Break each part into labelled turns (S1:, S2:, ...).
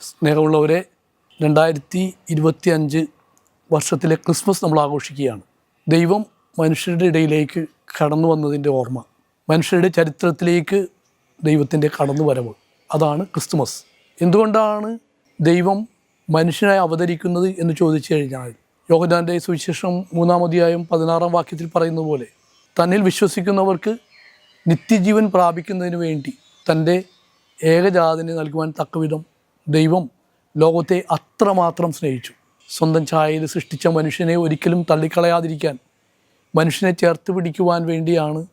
S1: സ്നേഹമുള്ളവരെ രണ്ടായിരത്തി ഇരുപത്തി അഞ്ച് വർഷത്തിലെ ക്രിസ്മസ് നമ്മൾ ആഘോഷിക്കുകയാണ്. ദൈവം മനുഷ്യരുടെ ഇടയിലേക്ക് കടന്നു വന്നതിന്റെ ഓർമ്മ. മനുഷ്യരുടെ ചരിത്രത്തിലേക്ക് ദൈവത്തിന്റെ കടന്നു വരവ് അതാണ് ക്രിസ്തുമസ്. എന്തുകൊണ്ടാണ് ദൈവം മനുഷ്യനായി അവതരിക്കുന്നത് എന്ന് ചോദിച്ചു കഴിഞ്ഞാൽ യോഗദാന്റെ സുവിശേഷം മൂന്നാമതിയായും പതിനാറാം വാക്യത്തിൽ പറയുന്നത് പോലെ തന്നിൽ വിശ്വസിക്കുന്നവർക്ക് നിത്യജീവൻ പ്രാപിക്കുന്നതിന് വേണ്ടി തന്റെ ഏകജാതനെ നൽകുവാൻ തക്കവിധം ദൈവം ലോകത്തെ അത്രമാത്രം സ്നേഹിച്ചു. സ്വന്തം ഛായയിൽ സൃഷ്ടിച്ച മനുഷ്യനെ ഒരിക്കലും തള്ളിക്കളയാതിരിക്കാൻ മനുഷ്യനെ ചേർത്ത് പിടിക്കുവാൻ വേണ്ടിയാണ്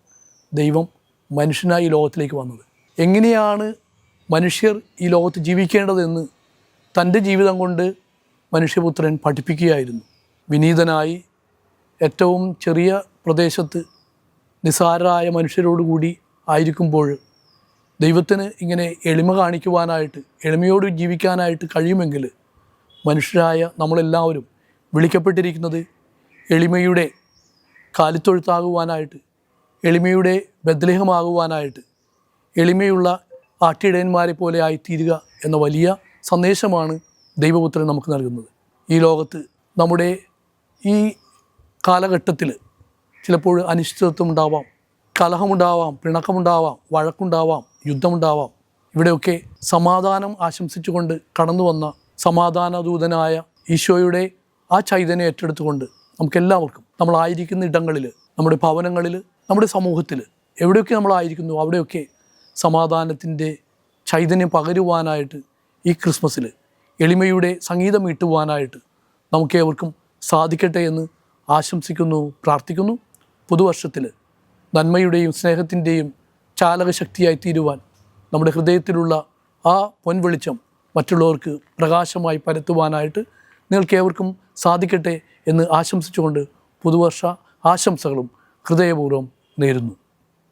S1: ദൈവം മനുഷ്യനായി ലോകത്തിലേക്ക് വന്നത്. എങ്ങനെയാണ് മനുഷ്യർ ഈ ലോകത്ത് ജീവിക്കേണ്ടതെന്ന് തന്റെ ജീവിതം കൊണ്ട് മനുഷ്യപുത്രൻ പഠിപ്പിക്കുകയായിരുന്നു. വിനീതനായി ഏറ്റവും ചെറിയ പ്രദേശത്ത് നിസാരരായ മനുഷ്യരോടുകൂടി ആയിരിക്കുമ്പോൾ ദൈവത്തിന് ഇങ്ങനെ എളിമ കാണിക്കുവാനായിട്ട് എളിമയോട് ജീവിക്കാനായിട്ട് കഴിയുമെങ്കിൽ മനുഷ്യരായ നമ്മളെല്ലാവരും വിളിക്കപ്പെട്ടിരിക്കുന്നത് എളിമയുടെ കാലിത്തൊഴുത്താകുവാനായിട്ട് എളിമയുടെ ബദ്ലേഹമാകുവാനായിട്ട് എളിമയുള്ള ആട്ടിടയന്മാരെ പോലെ ആയിത്തീരുക എന്ന വലിയ സന്ദേശമാണ് ദൈവപുത്രൻ നമുക്ക് നൽകുന്നത്. ഈ ലോകത്ത് നമ്മുടെ ഈ കാലഘട്ടത്തിൽ ചിലപ്പോൾ അനിശ്ചിതത്വം ഉണ്ടാവാം. കലഹമുണ്ടാവാം പിണക്കമുണ്ടാവാം വഴക്കുണ്ടാവാം യുദ്ധമുണ്ടാവാം. ഇവിടെയൊക്കെ സമാധാനം ആശംസിച്ചുകൊണ്ട് കടന്നു വന്ന സമാധാനദൂതനായ ഈശോയുടെ ആ ചൈതന്യം ഏറ്റെടുത്തുകൊണ്ട് നമുക്കെല്ലാവർക്കും നമ്മളായിരിക്കുന്ന ഇടങ്ങളിൽ നമ്മുടെ ഭവനങ്ങളിൽ നമ്മുടെ സമൂഹത്തിൽ എവിടെയൊക്കെ നമ്മളായിരിക്കുന്നു അവിടെയൊക്കെ സമാധാനത്തിന്റെ ചൈതന്യം പകരുവാനായിട്ട് ഈ ക്രിസ്മസിൽ എളിമയുടെ സംഗീതം ഈട്ടുവാനായിട്ട് നമുക്കേവർക്കും സാധിക്കട്ടെ എന്ന് ആശംസിക്കുന്നു പ്രാർത്ഥിക്കുന്നു. പുതുവർഷത്തിൽ നന്മയുടെയും സ്നേഹത്തിന്റെയും ചാലകശക്തിയായി തീരുവാൻ നമ്മുടെ ഹൃദയത്തിലുള്ള ആ പൊൻവെളിച്ചം മറ്റുള്ളവർക്ക് പ്രകാശമായി പരത്തുവാനായിട്ട് നിങ്ങൾക്കേവർക്കും സാധിക്കട്ടെ എന്ന് ആശംസിച്ചുകൊണ്ട് പുതുവർഷ ആശംസകളും ഹൃദയപൂർവം നേരുന്നു.